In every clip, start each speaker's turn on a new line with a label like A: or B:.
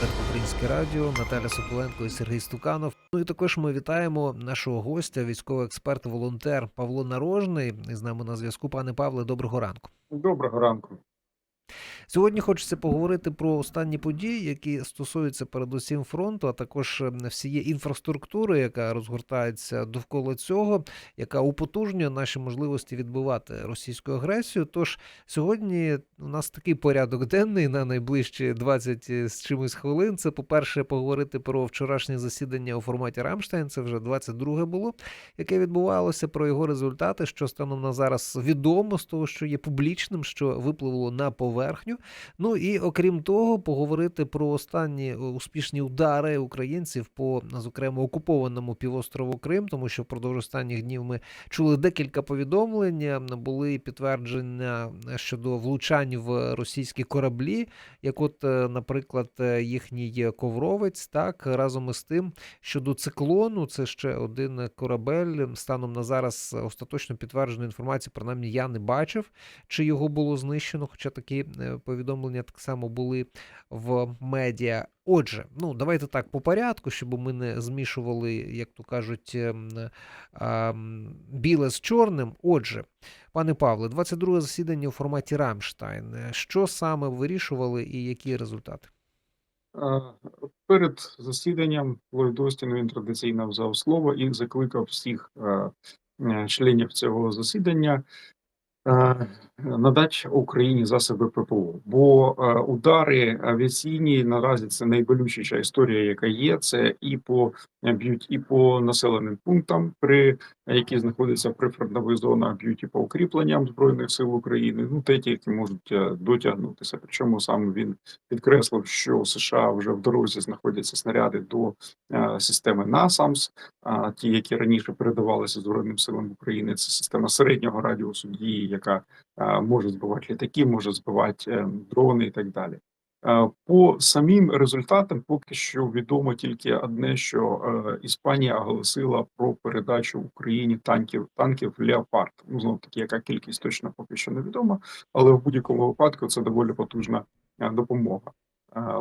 A: Так, Українське радіо, Наталя Соколенко і Сергій Стуканов. Ну і також ми вітаємо нашого гостя, військовий експерт, волонтер Павло Нарожний. З нами на зв'язку. Пане Павле, доброго ранку.
B: Доброго ранку.
A: Сьогодні хочеться поговорити про останні події, які стосуються передусім фронту, а також е, всієї інфраструктури, яка розгортається довкола цього, яка употужнює наші можливості відбивати російську агресію. Тож сьогодні у нас такий порядок денний на найближчі 20 з чимось хвилин. Це, по-перше, поговорити про вчорашнє засідання у форматі Рамштайн. Це вже 22 було, яке відбувалося про його результати, що станом на зараз відомо з того, що є публічним, що випливло на поверхню. Ну і окрім того, поговорити про останні е, успішні удари українців по зокрема окупованому півострову Крим, тому що впродовж останніх днів ми чули декілька повідомлень. е, Були підтвердження щодо влучань в російські кораблі, як, от, е, наприклад, е, їхній ковровець, так разом із тим щодо циклону, це ще один корабель. Станом на зараз остаточно підтвердженої інформації, принаймні я не бачив, чи його було знищено, хоча такі е, повідомлення так само були в медіа. Отже, ну давайте так по порядку, щоб ми не змішували, як то кажуть, ем, біле з чорним. Отже, пане Павле, 22 засідання у форматі Рамштайн. Е, Що саме вирішували і які результати?
B: Е, Перед засіданням Ллойд Остін він традиційно взяв слово і закликав всіх е, е, членів цього засідання е, надати Україні засоби ППО. Бо е, удари авіаційні наразі це найболючіша історія, яка є. Це і по е, б'ють і по населеним пунктам, при які знаходяться при фронтових зонах, б'ють і по укріпленням збройних сил України. Ну те, які можуть дотягнутися. Причому сам він підкреслив, що у США вже в дорозі знаходяться снаряди до системи НАСАМС, а ті, які раніше передавалися Збройним силам України, це система середнього радіусу дії, яка е, може збивати літаки, може збивати е, дрони і так далі. Е, По самим результатам поки що відомо тільки одне, що Іспанія оголосила про передачу Україні танків танків Леопард. Ну знов таки, яка кількість точно поки що невідома, але в будь-якому випадку це доволі потужна допомога.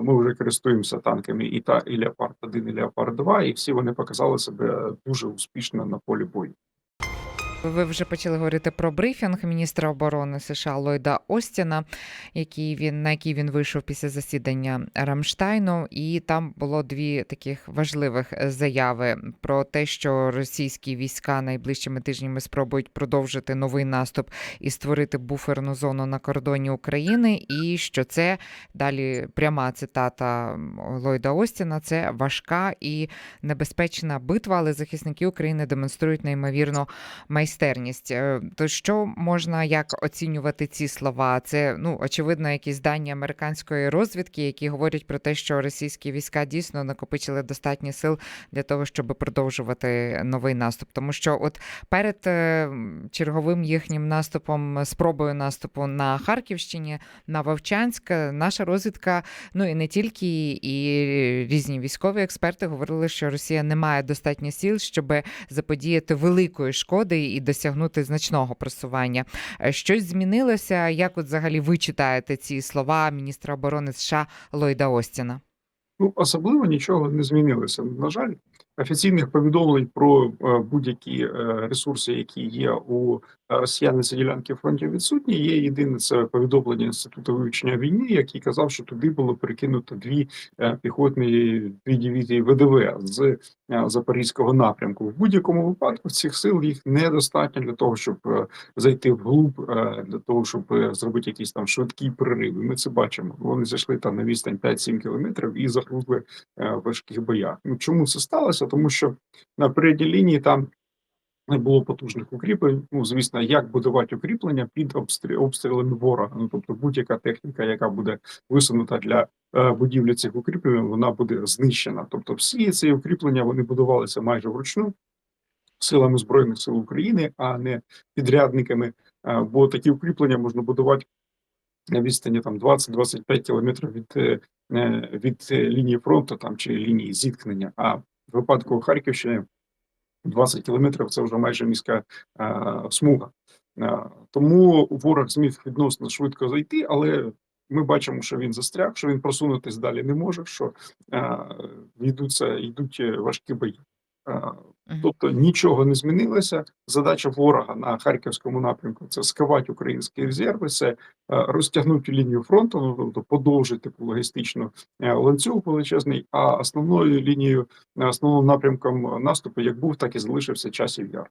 B: Ми вже користуємося танками і та і Леопард 1 і Леопард 2 і всі вони показали себе дуже успішно на полі бою.
C: Ви вже почали говорити про брифінг міністра оборони США Ллойда Остіна, який він на який він вийшов після засідання Рамштайну, і там було дві таких важливих заяви про те, що російські війська найближчими тижнями спробують продовжити новий наступ і створити буферну зону на кордоні України. І що це далі пряма цитата Ллойда Остіна: це важка і небезпечна битва, але захисники України демонструють неймовірно майстерність. Е, То що можна як оцінювати ці слова? Це ну очевидно, якісь дані американської розвідки, які говорять про те, що російські війська дійсно накопичили достатньо сил для того, щоб продовжувати новий наступ. Тому що, от перед е, черговим їхнім наступом, спробою наступу на Харківщині, на Вовчанськ, наша розвідка, ну і не тільки, і різні військові експерти говорили, що Росія не має достатньо сил, щоб заподіяти великої шкоди і досягнути значного просування. Е, Щось змінилося? Як от взагалі ви читаєте ці слова міністра оборони США Ллойда Остіна?
B: Ну, особливо нічого не змінилося. На жаль, офіційних повідомлень про е, будь-які е, ресурси, які є у росіян на цій ділянці фронтів відсутні. Є єдине це повідомлення інституту вивчення війни, який казав, що туди було перекинуто дві е, піхотні дві дивізії ВДВ з е, запорізького напрямку. В будь-якому випадку цих сил їх недостатньо для того, щоб е, зайти вглуб, для того, щоб зробити якісь там швидкі перериви. Ми це бачимо. Вони зайшли там на відстань 5-7 кілометрів і загрузли в важких боях. Ну чому це сталося? Тому що на передній лінії там не було потужних укріплень. Ну звісно, як будувати укріплення під обстрі- обстрілами ворога. Ну тобто, будь-яка техніка, яка буде висунута для е, будівлі цих укріплень, вона буде знищена. Тобто, всі ці укріплення вони будувалися майже вручну силами збройних сил України, а не підрядниками. Е, бо такі укріплення можна будувати на відстані там 20-25 кілометрів від, е, від лінії фронту там чи лінії зіткнення. А в випадку Харківщини 20 кілометрів це вже майже міська е, смуга. Е, тому ворог зміг відносно швидко зайти, але ми бачимо, що він застряг, що він просунутись далі не може, що е, йдуться, йдуть важкі бої. Тобто нічого не змінилося. Задача ворога на харківському напрямку це скавати українські резерви, це е, розтягнути лінію фронту, ну тобто подовжити логістичну е, ланцюг величезний. А основною лінією, основним напрямком наступу, як був, так і залишився часів яр.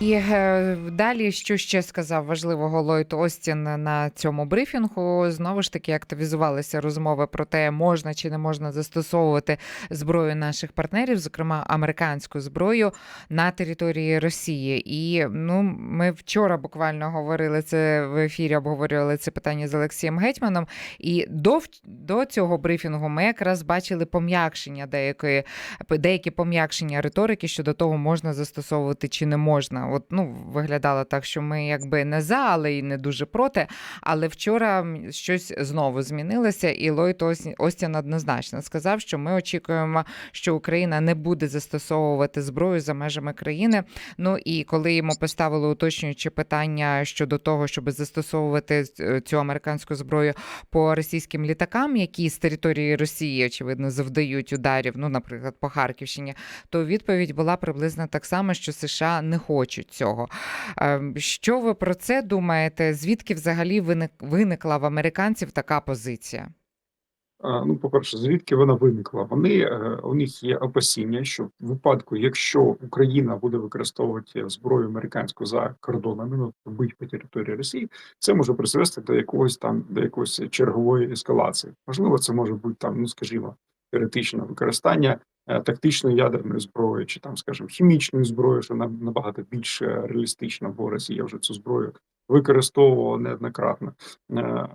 C: І е, далі, що ще сказав важливого Ллойд Остін на цьому брифінгу, знову ж таки активізувалися розмови про те, можна чи не можна застосовувати зброю наших партнерів, зокрема американську зброю, на території Росії. І ну, ми вчора буквально говорили це в ефірі, обговорювали це питання з Олексієм Гетьманом. І до, до цього брифінгу ми якраз бачили пом'якшення деякої деякі пом'якшення риторики щодо того, можна застосовувати чи не можна. От ну виглядало так, що ми якби не за, але й не дуже проти. Але вчора щось знову змінилося, і Ллойд Остін однозначно сказав, що ми очікуємо, що Україна не буде застосовувати зброю за межами країни. Ну і коли йому поставили уточнюючі питання щодо того, щоб застосовувати е, цю американську зброю по російським літакам, які з території Росії, очевидно, завдають ударів, ну, наприклад, по Харківщині, то відповідь була приблизно так само, що США не хочуть цього. Ем, Що ви про це думаєте? Звідки взагалі виникла в американців така позиція?
B: Ну, по-перше, звідки вона виникла? Вони е, у них є опасіння, що в випадку, якщо Україна буде використовувати зброю американську за кордонами, ну бить по території Росії, це може призвести до якогось там до якоїсь чергової ескалації. Можливо, це може бути там, ну скажімо, теоретичне використання тактичної ядерної зброї, чи там, скажімо, хімічної зброї, що набагато більш е, реалістично, бо Росія вже цю зброю використовувала неоднократно. Е,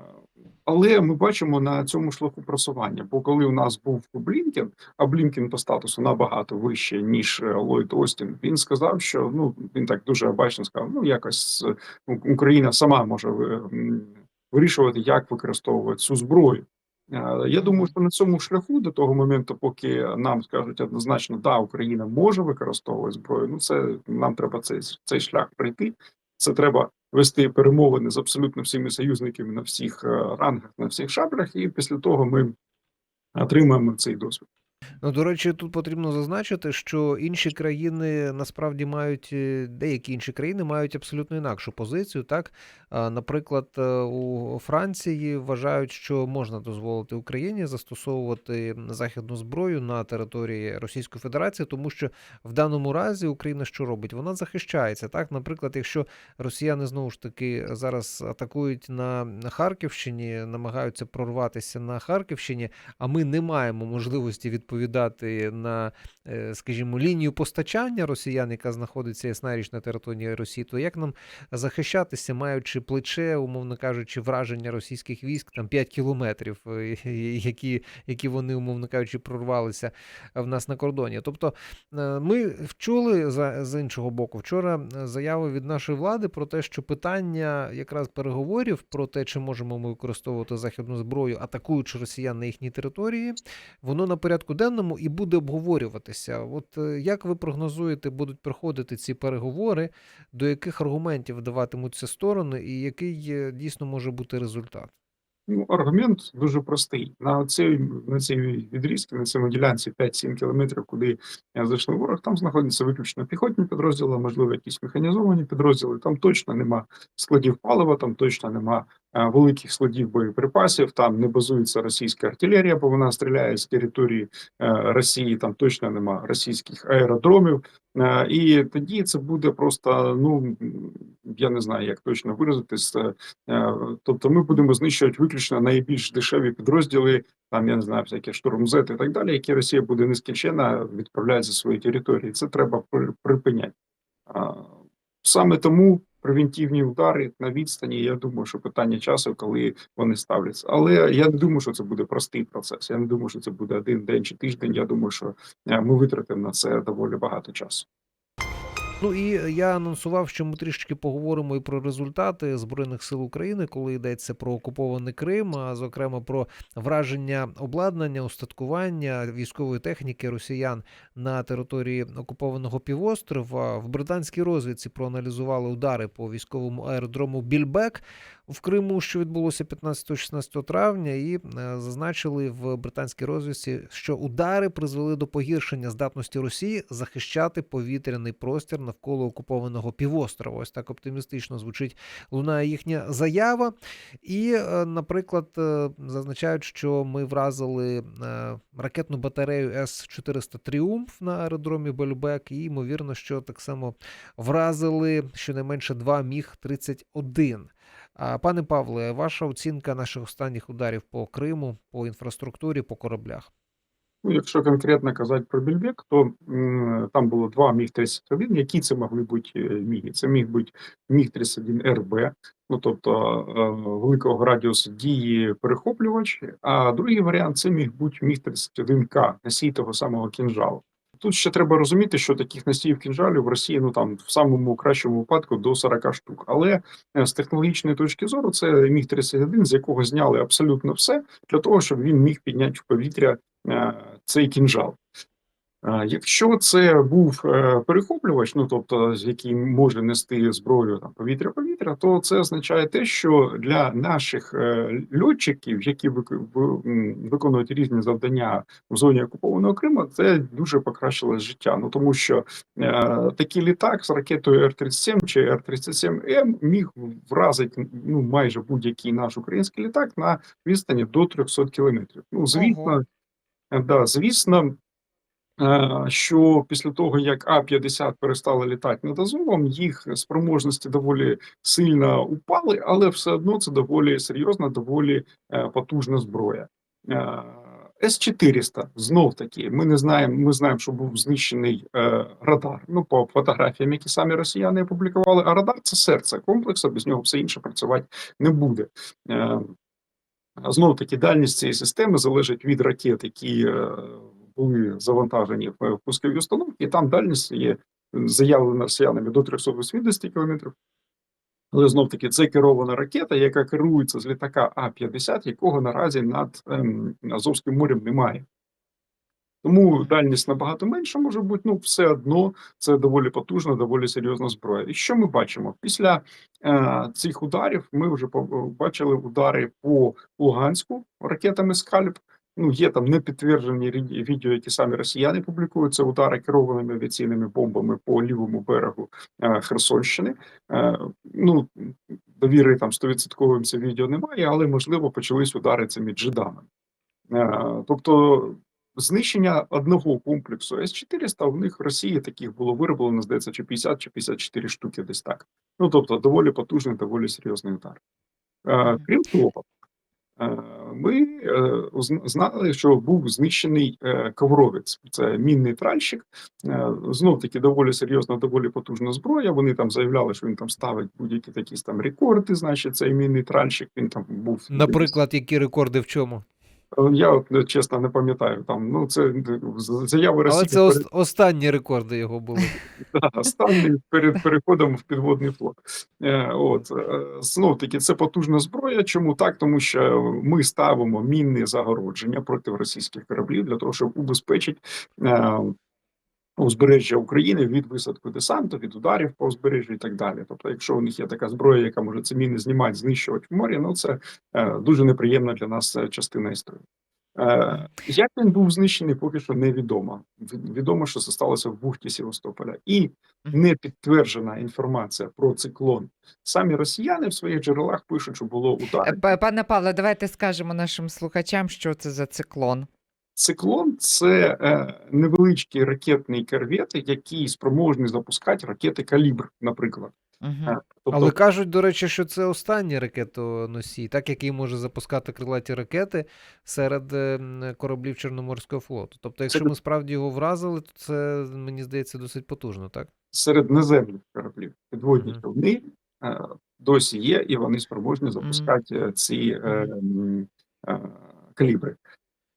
B: але ми бачимо на цьому шляху просування. Бо коли у нас був Блінкен, а Блінкен по статусу набагато вище ніж е, Ллойд Остін, він сказав, що ну він так дуже обачно сказав: ну якось е, Україна сама може вирішувати, як використовувати цю зброю. Е, Я думаю, що на цьому шляху до того моменту, поки нам скажуть однозначно, да, Україна може використовувати зброю. Ну це нам треба цей цей шлях пройти. Це треба вести перемовини з абсолютно всіми союзниками на всіх е, рангах, на всіх шаблях, і після того ми отримаємо цей досвід.
A: Ну, до речі, тут потрібно зазначити, що інші країни насправді мають е, деякі інші країни мають абсолютно інакшу позицію. Так, наприклад, е, у Франції вважають, що можна дозволити Україні застосовувати західну зброю на території Російської Федерації, тому що в даному разі Україна що робить? Вона захищається. Так, наприклад, якщо росіяни знову ж таки зараз атакують на Харківщині, намагаються прорватися на Харківщині а ми не маємо можливості відповідати на, е, скажімо, лінію постачання росіян, яка знаходиться ясна річ на території Росії, то як нам захищатися, маючи плече, умовно кажучи, враження російських військ там 5 кілометрів, е, які, які вони, умовно кажучи, прорвалися в нас на кордоні? Тобто е, ми вчули за, з іншого боку вчора заяви від нашої влади про те, що питання якраз переговорів про те, чи можемо ми використовувати західну зброю, атакуючи росіян на їхній території, воно на порядку денному і буде обговорюватися. От е, як ви прогнозуєте, будуть проходити ці переговори, до яких аргументів даватимуться сторони, і який е, дійсно може бути результат?
B: Ну, аргумент дуже простий. На цій на цій відрізці, на цьому ділянці 5-7 кілометрів, куди е, зайшли ворог, там знаходяться виключно піхотні підрозділи, можливо, якісь механізовані підрозділи. Там точно нема складів палива, там точно нема великих складів боєприпасів. Там не базується російська артилерія, бо вона стріляє з території е, Росії. Там точно нема російських аеродромів. Е, І тоді це буде просто ну я не знаю, як точно виразитись. е, Е, Тобто ми будемо знищувати виключно найбільш дешеві підрозділи, там я не знаю, всякі штурмзети і так далі, які Росія буде нескінченно відправляти за свої території. Це треба при- припиняти. Саме тому превентивні удари на відстані. Я думаю, що питання часу, коли вони ставляться. Але я не думаю, що це буде простий процес. Я не думаю, що це буде один день чи тиждень. Я думаю, що е, ми витратимо на це доволі багато часу.
A: Ну і я анонсував, що ми трішки поговоримо і про результати збройних сил України, коли йдеться про окупований Крим, а зокрема про враження обладнання, устаткування військової техніки росіян на території окупованого півострова. В британській розвідці проаналізували удари по військовому аеродрому Більбек. В Криму, що відбулося 15-16 травня, і е, зазначили в британській розвідці, що удари призвели до погіршення здатності Росії захищати повітряний простір навколо окупованого півострова. Ось так оптимістично звучить лунає їхня заява. І, е, наприклад, е, зазначають, що ми вразили ракетну батарею С-400 Тріумф на аеродромі Бельбек, і ймовірно, що так само вразили щонайменше два міг 31 А пане Павле, ваша оцінка наших останніх ударів по Криму, по інфраструктурі, по кораблях?
B: Ну, якщо конкретно казати про Більбек, то м, там було два Міг-31. Які це могли бути е, міги? Це міг бути Міг-31 РБ, ну тобто е, великого радіусу дії перехоплювач. А другий варіант це міг бути Міг-31К, носій того самого кінжалу. Тут ще треба розуміти, що таких носіїв кінжалів в Росії ну там в самому кращому випадку до 40 штук. Але е, з технологічної точки зору це міг 31 з якого зняли абсолютно все для того, щоб він міг підняти в повітря е, цей кінжал. Якщо це був е, перехоплювач, ну тобто з який може нести зброю там повітря-повітря, то це означає те, що для наших е, льотчиків, які вик- виконують різні завдання в зоні окупованого Криму, це дуже покращило життя. Ну тому що е, такий літак з ракетою Р-37 чи Р-37М міг вразити ну майже будь-який наш український літак на відстані до 300 кілометрів. Ну звісно, Да, звісно, що після того, як А-50 перестали літати над Азовом, їх спроможності доволі сильно упали, але все одно це доволі серйозна, доволі е, потужна зброя. Е, С-400, знов таки, ми не знаємо. Ми знаємо, що був знищений е, радар. Ну, по фотографіям, які самі росіяни опублікували. А радар це серце комплексу, без нього все інше працювати не буде. Е, Знову таки, дальність цієї системи залежить від ракет, які е, були завантажені в пускові установки, і там дальність є заявлена росіянами до 380 км. Але знов таки це керована ракета, яка керується з літака А-50, якого наразі над ем, Азовським морем немає. Тому дальність набагато менша може бути, ну все одно це доволі потужна, доволі серйозна зброя. І що ми бачимо? Після е, цих ударів ми вже побачили удари по Луганську ракетами Скальп. Ну, є там непідтверджені відео, які самі росіяни публікують. Це удари керованими авіаційними бомбами по лівому берегу е, Херсонщини. Е, ну, довіри там 100% це відео немає, але можливо почались удари цими джедами. Е, тобто знищення одного комплексу С-400 в них в Росії таких було вироблено, здається, чи 50, чи 54 штуки десь так. Ну, тобто, доволі потужний, доволі серйозний удар. Е, крім того, ми е, знали, що був знищений е, ковровець. Це мінний тральщик. Е, знов таки доволі серйозна, доволі потужна зброя. Вони там заявляли, що він там ставить будь-які такі там рекорди. Значить, цей мінний тральщик він там був
A: Наприклад, які рекорди в чому?
B: Я от е, чесно не пам'ятаю там. Ну це е, заяви
A: Але
B: Росії
A: це ос- останні рекорди його були.
B: Да, останній перед переходом в підводний флот. Е, От знов таки, це потужна зброя. Чому так? Тому що ми ставимо мінні загородження проти російських кораблів для того, щоб убезпечити. Узбережжя України від висадку десанту, від ударів по узбережжю і так далі. Тобто, якщо у них є така зброя, яка може ці міни знімати, знищувати в морі, ну це е, дуже неприємна для нас е, частина історії. Е, як він був знищений, поки що невідомо. Від- Відомо, що це сталося в бухті Севастополя, і не підтверджена інформація про циклон. Самі росіяни в своїх джерелах пишуть, що було удари.
C: Пане Павле, давайте скажемо нашим слухачам, що це за циклон.
B: Циклон це е, невеличкі ракетні корвети, які спроможні запускати ракети калібр, наприклад.
C: Угу.
B: Тобто,
A: Але кажуть, до речі, що це останній ракетоносій, так який може запускати крилаті ракети серед е, кораблів Чорноморського флоту. Тобто, якщо
B: Це-
A: ми справді його вразили, то це мені здається досить потужно, так?
B: серед наземних кораблів підводні
A: Мгм.
B: човни досі є, і вони спроможні запускати е, ці е, е, калібри.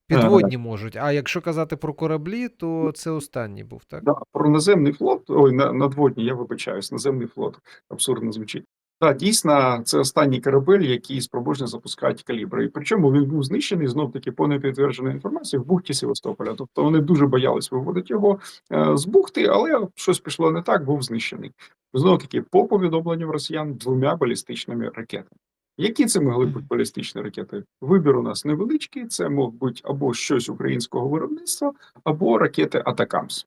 A: Підводні можуть. А якщо казати про кораблі, то це останній був, так?
B: Да, про наземний флот, ой, на, надводні, я вибачаюсь, наземний флот абсурдно звучить. Так, дійсно, це останній корабель, який спроможний запускати калібри. І причому він був знищений знов таки по непідтвердженій інформації в бухті Севастополя. Тобто вони дуже боялись виводити його е, з бухти, але щось пішло не так, був знищений. Знов таки, по повідомленням росіян, двома балістичними ракетами. Які це могли бути балістичні ракети? Вибір у нас невеличкий. Це мог бути або щось українського виробництва, або ракети Атакамс.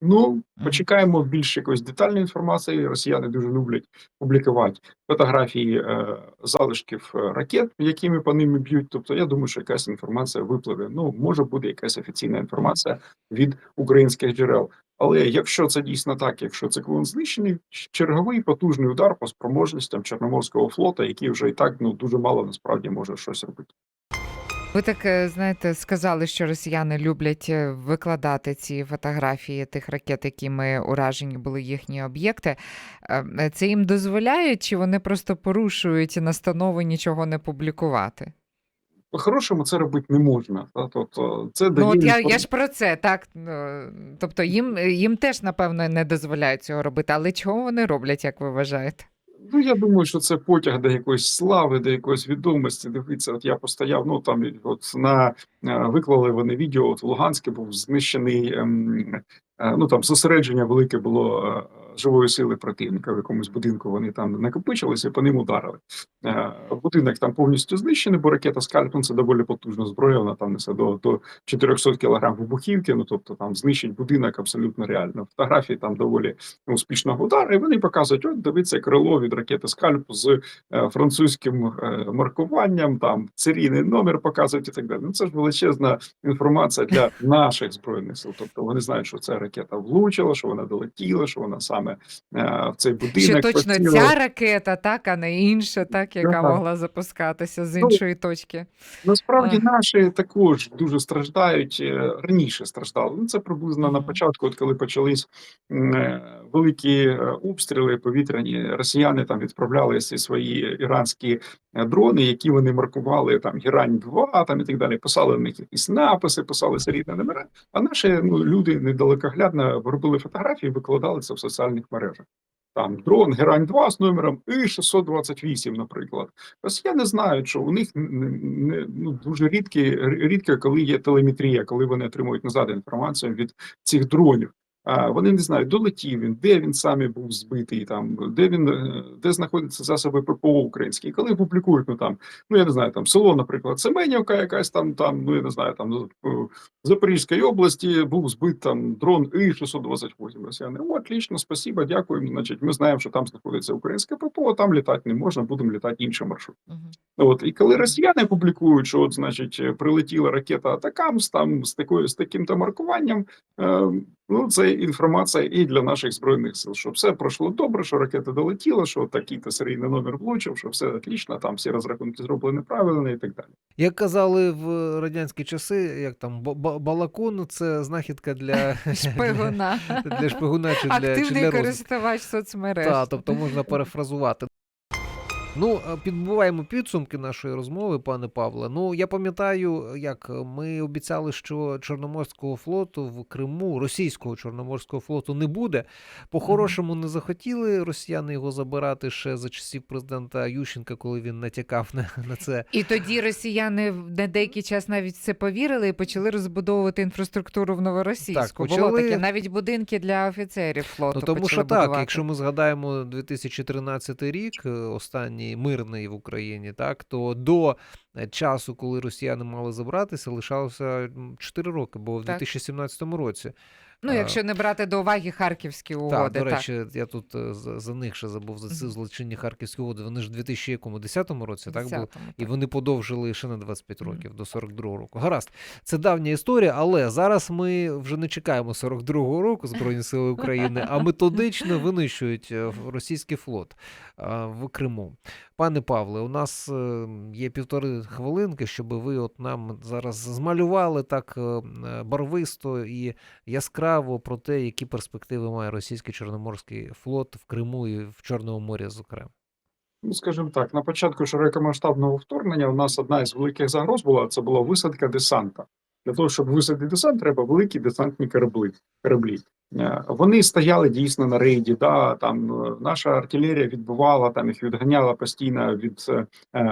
B: Ну, почекаємо більш якоїсь детальної інформації. Росіяни дуже люблять публікувати фотографії е, залишків е, ракет, якими по ними б'ють. Тобто, я думаю, що якась інформація випливе. Ну, може буде якась офіційна інформація від українських джерел. Але якщо це дійсно так, якщо циклон знищений, черговий потужний удар по спроможностям Чорноморського флота, який вже і так ну дуже мало насправді може щось робити.
C: Ви так е, знаєте, сказали, що росіяни люблять е, викладати ці фотографії тих ракет, якими уражені були їхні об'єкти. Е, Це їм дозволяє, чи вони просто порушують настанови нічого не публікувати?
B: По-хорошому це робити не можна. Та? Тобто, це дає
C: Ну от я, я ж про це так. ну, Тобто їм, їм теж напевно не дозволяють цього робити. Але чого вони роблять, як ви вважаєте?
B: Ну, я думаю, що це потяг до якоїсь слави, до якоїсь відомості. Дивіться, от я постояв, ну там от на е, виклали вони відео. От в Луганське був знищений. ем, е, Ну там зосередження велике було живої сили противника. В якомусь будинку вони там накопичилися, по ним ударили. Е, Будинок там повністю знищений, бо ракета Скальп ну, це доволі потужна зброя. Вона там несе до, до 400 кг вибухівки. Ну тобто там знищить будинок абсолютно реально. Фотографії там доволі успішного удару, і вони показують: от дивіться крило від ракети Скальп з е, французьким е, маркуванням, там серійний номер показують і так далі. Ну це ж величезна інформація для наших збройних сил. Тобто вони знають, що ця ракета влучила, що вона долетіла, що вона саме е, в цей будинок
C: Що точно
B: поцілила.
C: ця ракета, так, а не інша, так, яка
B: Да.
C: могла запускатися з
B: Ну,
C: іншої точки.
B: Насправді
C: Ага.
B: наші також дуже страждають е, раніше страждали. Ну це приблизно на початку, от коли почались е, великі е, обстріли повітряні, росіяни там відправляли ці свої іранські е, дрони, які вони маркували там Герань 2 там і так далі. Писали на них якісь написи, писали серійні номера. А наші ну люди недалекоглядно робили фотографії, викладали це в соціальних мережах. Там дрон Герань 2 з номером І 628 наприклад. Росіяни знають, що у них не, не, ну, дуже рідкі, рідко, коли є телеметрія, коли вони отримують назад інформацію від цих дронів. Вони не знають, долетів він, де він саме був збитий, там де він е, де знаходяться засоби ППО українські. І коли публікують, ну там, ну я не знаю, там село, наприклад, Семенівка, якась там, там, ну я не знаю, там в Запорізькій області був збит там дрон І 628 Росіяни. О, отлично, спасибо, дякуємо. Значить, ми знаємо, що там знаходиться українське ППО, там літати не можна, будемо літати іншим маршрутом.
C: Мгм.
B: От і коли росіяни публікують, що от, значить, е, прилетіла ракета Атакамс там з такою з таким-то маркуванням. Е, ну це інформація і для наших збройних сил, що все пройшло добре, що ракета долетіла, що такий-то серійний номер влучив, що все отлично, там всі розрахунки зроблені правильно і так далі.
A: Як казали в радянські часи, як там ба- ба- балакон це знахідка для
C: Шпигуна.
A: для, для шпигуна чи для,
C: Активний користувач соцмереж.
A: Так, тобто можна перефразувати. Ну, е, підбуваємо підсумки нашої розмови, пане Павле. Ну, я пам'ятаю, як ми обіцяли, що Чорноморського флоту в Криму, російського Чорноморського флоту не буде. По-хорошому не захотіли росіяни його забирати ще за часів президента Ющенка, коли він натякав на, на це.
C: І тоді росіяни на деякий час навіть це повірили і почали розбудовувати інфраструктуру в Новоросійську.
A: Так,
C: Було таке, навіть будинки для офіцерів флоту.
A: Ну тому
C: почали
A: що так,
C: будувати.
A: якщо ми згадаємо 2013 рік, е, останній мирний в Україні, так то до е, часу, коли росіяни мали забратися, лишалося 4 роки, бо в
C: Так.
A: 2017 році.
C: Ну, якщо не брати до уваги харківські
A: Так,
C: угоди,
A: до
C: так.
A: речі, я тут е, за, них ще забув за ці злочинні харківські угоди. Вони ж в 2010 році, так були. І вони подовжили ще на 25 років до 42-го року. Гаразд, це давня історія, але зараз ми вже не чекаємо 42-го року Збройні Сили України, а методично винищують е, російський флот в Криму. Пане Павле, у нас е, є півтори хвилинки, щоб ви от нам зараз змалювали так е, е, барвисто і яскраво про те, які перспективи має російський Чорноморський флот в Криму і в Чорному морі, зокрема.
B: Ну, скажімо так, на початку широкомасштабного вторгнення у нас одна із великих загроз була це була висадка десанта. Для того, щоб висадити десант, треба великі десантні кораблі. кораблі. Е, Вони стояли дійсно на рейді. Да, там е, наша артилерія відбувала, там їх відганяла постійно від е,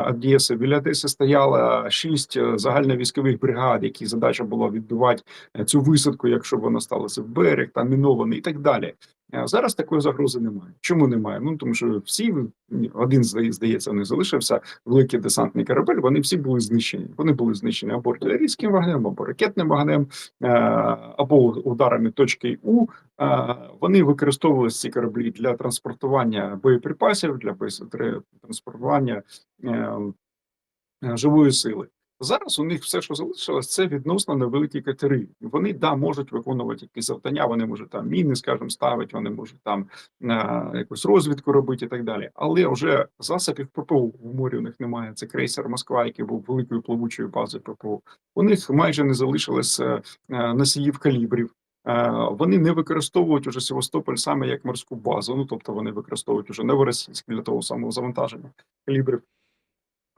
B: Одеси. Біля Одеси стояла шість загальновійськових бригад, які задача була відбивати цю висадку, якщо вона сталася в берег, там мінований і так далі. Зараз такої загрози немає. Чому немає? Ну тому що всі один здає- здається, не залишився великий десантний корабель. Вони всі були знищені. Вони були знищені або артилерійським вогнем, або ракетним вогнем, е, або ударами точки У. Е, Вони використовувалися ці кораблі для транспортування боєприпасів, для транспортування е, живої сили. Зараз у них все, що залишилось, це відносно невеликі катери. Вони да можуть виконувати якісь завдання. Вони можуть там міни, скажімо, ставити, вони можуть там е, якусь розвідку робити і так далі. Але вже засобів ППО в морі у них немає. Це крейсер Москва, який був великою плавучою базою ППО. У них майже не залишилось е, е, носіїв калібрів. Вони не використовують уже Севастополь саме як морську базу. Ну тобто вони використовують уже новоросійськ для того самого завантаження калібрів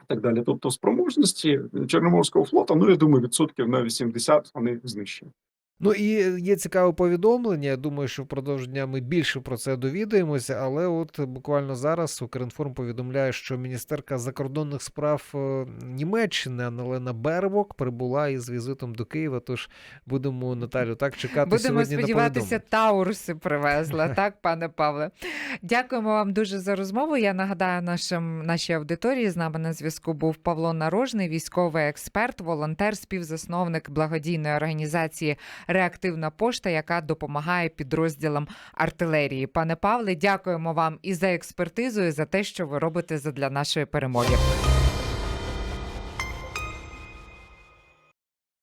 B: так далі. Тобто, спроможності Чорноморського флоту, ну я думаю, відсотків на 80 вони знищені.
A: Ну і є цікаве повідомлення. Я думаю, що впродовж дня ми більше про це довідаємося. Але от буквально зараз Укрінформ повідомляє, що міністерка закордонних справ е, Німеччини Анелена Бербок прибула із візитом до Києва. Тож будемо Наталю так чекати
C: Будемо
A: сьогодні
C: сподіватися,
A: повідомлення.
C: Тауруси привезла, так, пане Павле. Дякуємо вам дуже за розмову. Я нагадаю нашим нашій аудиторії. З нами на зв'язку був Павло Нарожний, військовий експерт, волонтер, співзасновник благодійної організації Реактивна пошта, яка допомагає підрозділам артилерії. Пане Павле, дякуємо вам і за експертизу, і за те, що ви робите задля нашої перемоги.